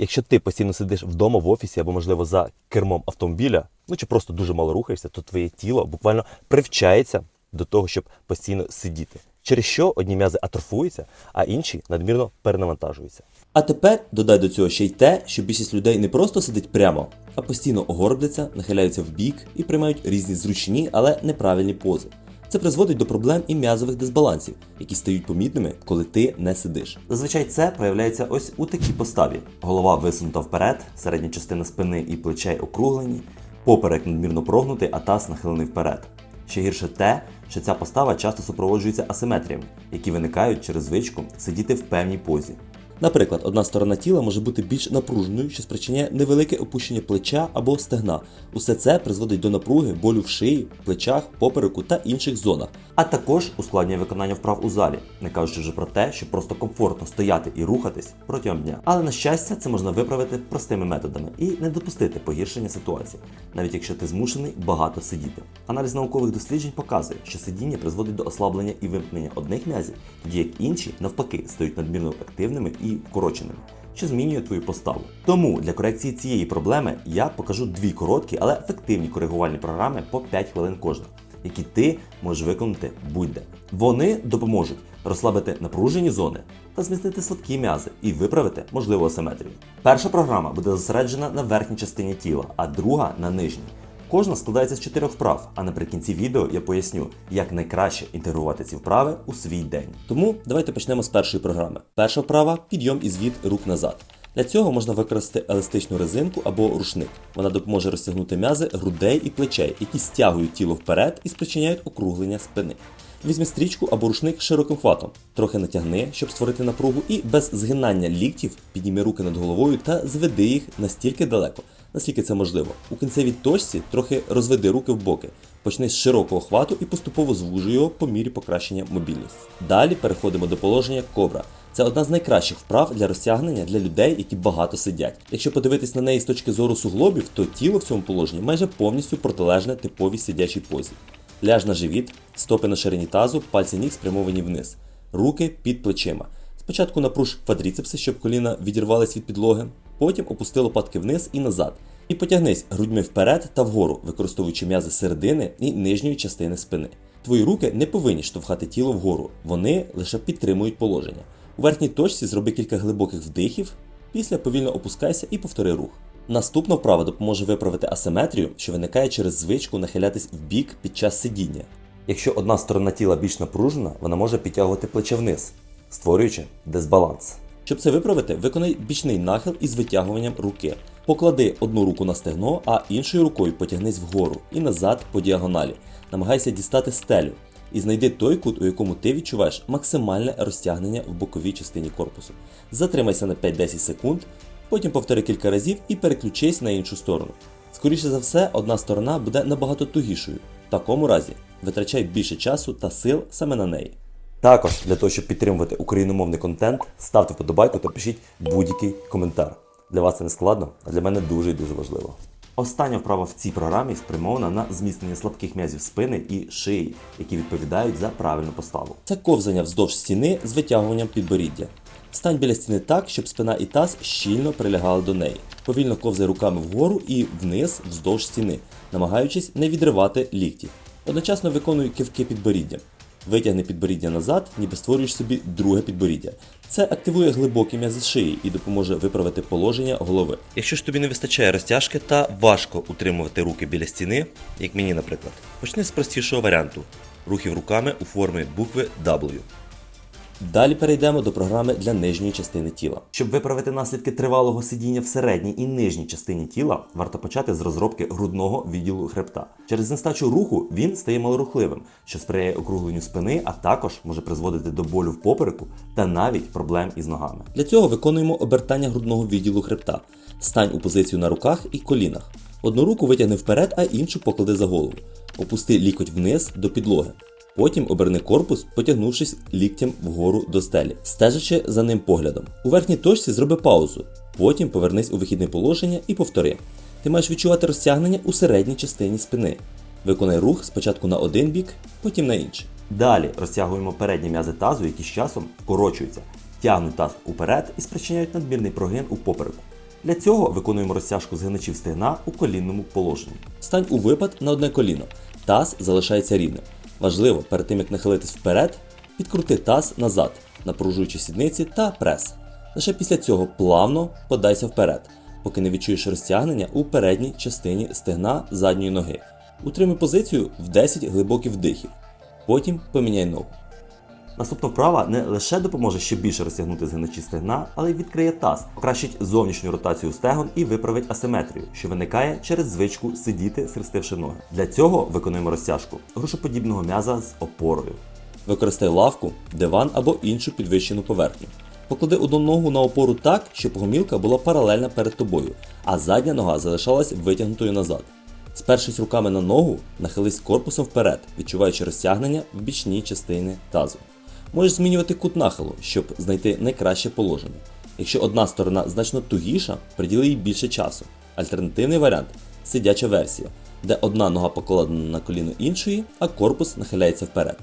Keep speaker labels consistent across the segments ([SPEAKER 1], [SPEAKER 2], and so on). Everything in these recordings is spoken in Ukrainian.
[SPEAKER 1] Якщо ти постійно сидиш вдома в офісі або, можливо, за кермом автомобіля, ну чи просто дуже мало рухаєшся, то твоє тіло буквально привчається до того, щоб постійно сидіти. Через що одні м'язи атрофуються, а інші надмірно перенавантажуються.
[SPEAKER 2] А тепер додай до цього ще й те, що більшість людей не просто сидить прямо, а постійно огорбляться, нахиляються в бік і приймають різні зручні, але неправильні пози. Це призводить до проблем і м'язових дисбалансів, які стають помітними, коли ти не сидиш.
[SPEAKER 1] Зазвичай це проявляється ось у такій поставі: голова висунута вперед, середня частина спини і плечей округлені, поперек надмірно прогнутий, а таз нахилений вперед. Ще гірше те, що ця постава часто супроводжується асиметріями, які виникають через звичку сидіти в певній позі.
[SPEAKER 2] Наприклад, одна сторона тіла може бути більш напруженою, що спричиняє невелике опущення плеча або стегна. Усе це призводить до напруги, болю в шиї, плечах, попереку та інших зонах.
[SPEAKER 1] А також ускладнює виконання вправ у залі, не кажучи вже про те, що просто комфортно стояти і рухатись протягом дня. Але на щастя, це можна виправити простими методами і не допустити погіршення ситуації, навіть якщо ти змушений багато сидіти. Аналіз наукових досліджень показує, що сидіння призводить до ослаблення і вимкнення одних м'язів, тоді як інші, навпаки, стають надмірно активними і вкороченими. Що змінює твою поставу. Тому для корекції цієї проблеми я покажу дві короткі, але ефективні коригувальні програми по 5 хвилин кожна які ти можеш виконати будь-де. Вони допоможуть розслабити напружені зони та змістити слабкі м'язи і виправити можливу асиметрію. Перша програма буде зосереджена на верхній частині тіла, а друга на нижній. Кожна складається з чотирьох вправ, а наприкінці відео я поясню, як найкраще інтегрувати ці вправи у свій день.
[SPEAKER 2] Тому давайте почнемо з першої програми. Перша вправа підйом і звід рук назад. Для цього можна використати еластичну резинку або рушник. Вона допоможе розтягнути м'язи грудей і плечей, які стягують тіло вперед і спричиняють округлення спини. Візьми стрічку або рушник широким хватом, трохи натягни, щоб створити напругу, і без згинання ліктів підніми руки над головою та зведи їх настільки далеко, наскільки це можливо. У кінцевій точці трохи розведи руки в боки. Почни з широкого хвату і поступово звужуй його по мірі покращення мобільності. Далі переходимо до положення кобра. Це одна з найкращих вправ для розтягнення для людей, які багато сидять. Якщо подивитись на неї з точки зору суглобів, то тіло в цьому положенні майже повністю протилежне типовій сидячій позі. Ляж на живіт, стопи на ширині тазу, пальці ніг спрямовані вниз, руки під плечима. Спочатку напруж квадріцепси, щоб коліна відірвались від підлоги, потім опусти лопатки вниз і назад. І потягнись грудьми вперед та вгору, використовуючи м'язи середини і нижньої частини спини. Твої руки не повинні штовхати тіло вгору, вони лише підтримують положення. У верхній точці зроби кілька глибоких вдихів, після повільно опускайся і повтори рух. Наступна вправа допоможе виправити асиметрію, що виникає через звичку нахилятись в бік під час сидіння.
[SPEAKER 1] Якщо одна сторона тіла більш напружена, вона може підтягувати плече вниз, створюючи дисбаланс.
[SPEAKER 2] Щоб це виправити, виконай бічний нахил із витягуванням руки. Поклади одну руку на стегно, а іншою рукою потягнись вгору і назад по діагоналі. Намагайся дістати стелю і знайди той кут, у якому ти відчуваєш максимальне розтягнення в боковій частині корпусу. Затримайся на 5-10 секунд, потім повтори кілька разів і переключись на іншу сторону. Скоріше за все, одна сторона буде набагато тугішою. В такому разі витрачай більше часу та сил саме на неї.
[SPEAKER 1] Також для того, щоб підтримувати україномовний контент, ставте вподобайку та пишіть будь-який коментар. Для вас це не складно, а для мене дуже і дуже важливо. Остання вправа в цій програмі спрямована на зміцнення слабких м'язів спини і шиї, які відповідають за правильну поставу.
[SPEAKER 2] Це ковзання вздовж стіни з витягуванням підборіддя. Стань біля стіни так, щоб спина і таз щільно прилягали до неї. Повільно ковзай руками вгору і вниз вздовж стіни, намагаючись не відривати лікті. Одночасно виконуй кивки підборіддям. Витягни підборіддя назад, ніби створюєш собі друге підборіддя. Це активує глибокі м'язи шиї і допоможе виправити положення голови.
[SPEAKER 1] Якщо ж тобі не вистачає розтяжки та важко утримувати руки біля стіни, як мені, наприклад, почни з простішого варіанту рухів руками у формі букви W.
[SPEAKER 2] Далі перейдемо до програми для нижньої частини тіла.
[SPEAKER 1] Щоб виправити наслідки тривалого сидіння в середній і нижній частині тіла, варто почати з розробки грудного відділу хребта. Через нестачу руху він стає малорухливим, що сприяє округленню спини, а також може призводити до болю в попереку та навіть проблем із ногами.
[SPEAKER 2] Для цього виконуємо обертання грудного відділу хребта. Стань у позицію на руках і колінах. Одну руку витягни вперед, а іншу поклади за голову. Опусти лікоть вниз до підлоги. Потім оберни корпус, потягнувшись ліктям вгору до стелі, стежачи за ним поглядом. У верхній точці зроби паузу. Потім повернись у вихідне положення і повтори. Ти маєш відчувати розтягнення у середній частині спини. Виконай рух спочатку на один бік, потім на інший.
[SPEAKER 1] Далі розтягуємо передні м'язи тазу, які з часом вкорочуються, тягнуть таз уперед і спричиняють надмірний прогин у попереку. Для цього виконуємо розтяжку згиначів стегна у колінному положенні.
[SPEAKER 2] Стань у випад на одне коліно. Таз залишається рівним. Важливо, перед тим як нахилитись вперед, підкрути таз назад, напружуючи сідниці та прес. Лише після цього плавно подайся вперед, поки не відчуєш розтягнення у передній частині стегна задньої ноги. Утримуй позицію в 10 глибоких вдихів. Потім поміняй ногу.
[SPEAKER 1] Наступна вправа не лише допоможе ще більше розтягнути згиначі стегна, але й відкриє таз, покращить зовнішню ротацію стегон і виправить асиметрію, що виникає через звичку сидіти, схрестивши ноги. Для цього виконуємо розтяжку грушоподібного м'яза з опорою.
[SPEAKER 2] Використай лавку, диван або іншу підвищену поверхню. Поклади одну ногу на опору так, щоб гомілка була паралельна перед тобою, а задня нога залишалась витягнутою назад. Спершись руками на ногу, нахились корпусом вперед, відчуваючи розтягнення в бічній частині тазу. Можеш змінювати кут нахилу, щоб знайти найкраще положення. Якщо одна сторона значно тугіша, приділи їй більше часу. Альтернативний варіант сидяча версія, де одна нога покладена на коліно іншої, а корпус нахиляється вперед.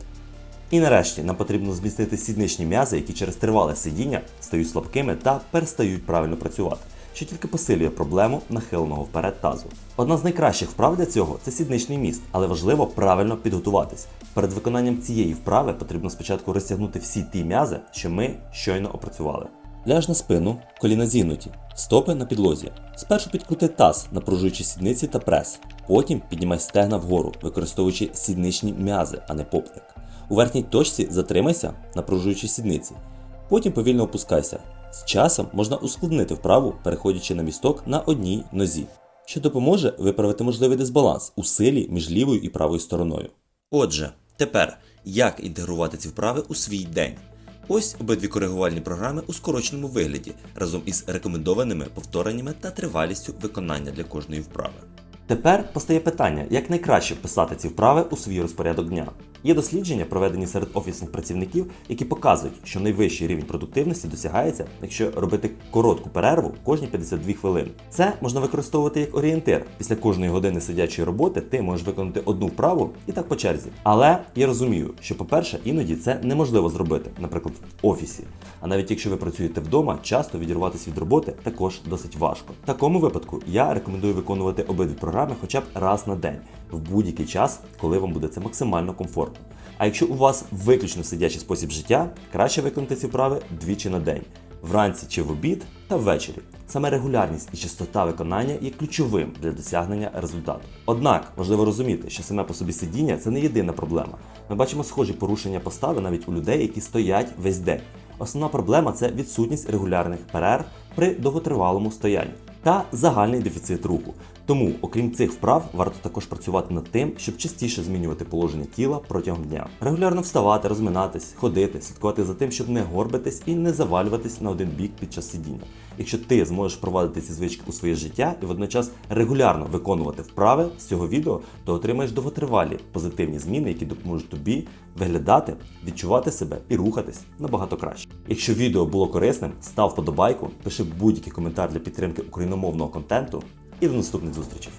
[SPEAKER 1] І нарешті нам потрібно змістити сідничні м'язи, які через тривале сидіння стають слабкими та перестають правильно працювати, що тільки посилює проблему нахиленого вперед тазу. Одна з найкращих вправ для цього це сідничний міст, але важливо правильно підготуватись. Перед виконанням цієї вправи потрібно спочатку розтягнути всі ті м'язи, що ми щойно опрацювали.
[SPEAKER 2] Ляж на спину, коліна зігнуті, стопи на підлозі. Спершу підкрути таз, напружуючи сідниці та прес. Потім піднімай стегна вгору, використовуючи сідничні м'язи, а не поперек. У верхній точці затримайся, напружуючи сідниці. Потім повільно опускайся. З часом можна ускладнити вправу, переходячи на місток на одній нозі, що допоможе виправити можливий дисбаланс у силі між лівою і правою стороною.
[SPEAKER 1] Отже, тепер як інтегрувати ці вправи у свій день? Ось обидві коригувальні програми у скороченому вигляді разом із рекомендованими повтореннями та тривалістю виконання для кожної вправи. Тепер постає питання, як найкраще вписати ці вправи у свій розпорядок дня. Є дослідження, проведені серед офісних працівників, які показують, що найвищий рівень продуктивності досягається, якщо робити коротку перерву кожні 52 хвилини. Це можна використовувати як орієнтир. Після кожної години сидячої роботи ти можеш виконати одну вправу і так по черзі. Але я розумію, що, по-перше, іноді це неможливо зробити, наприклад, в офісі. А навіть якщо ви працюєте вдома, часто відірватися від роботи також досить важко. В такому випадку я рекомендую виконувати обидві програми хоча б раз на день, в будь-який час, коли вам буде це максимально комфортно. А якщо у вас виключно сидячий спосіб життя, краще виконати ці вправи двічі на день. Вранці чи в обід та ввечері. Саме регулярність і частота виконання є ключовим для досягнення результату. Однак важливо розуміти, що саме по собі сидіння це не єдина проблема. Ми бачимо схожі порушення постави навіть у людей, які стоять весь день. Основна проблема це відсутність регулярних перерв при довготривалому стоянні та загальний дефіцит руху. Тому, окрім цих вправ, варто також працювати над тим, щоб частіше змінювати положення тіла протягом дня. Регулярно вставати, розминатись, ходити, слідкувати за тим, щоб не горбитись і не завалюватись на один бік під час сидіння. Якщо ти зможеш провадити ці звички у своє життя і водночас регулярно виконувати вправи з цього відео, то отримаєш довготривалі позитивні зміни, які допоможуть тобі виглядати, відчувати себе і рухатись набагато краще. Якщо відео було корисним, став вподобайку, пиши будь-який коментар для підтримки україномовного контенту і до наступних зустрічей.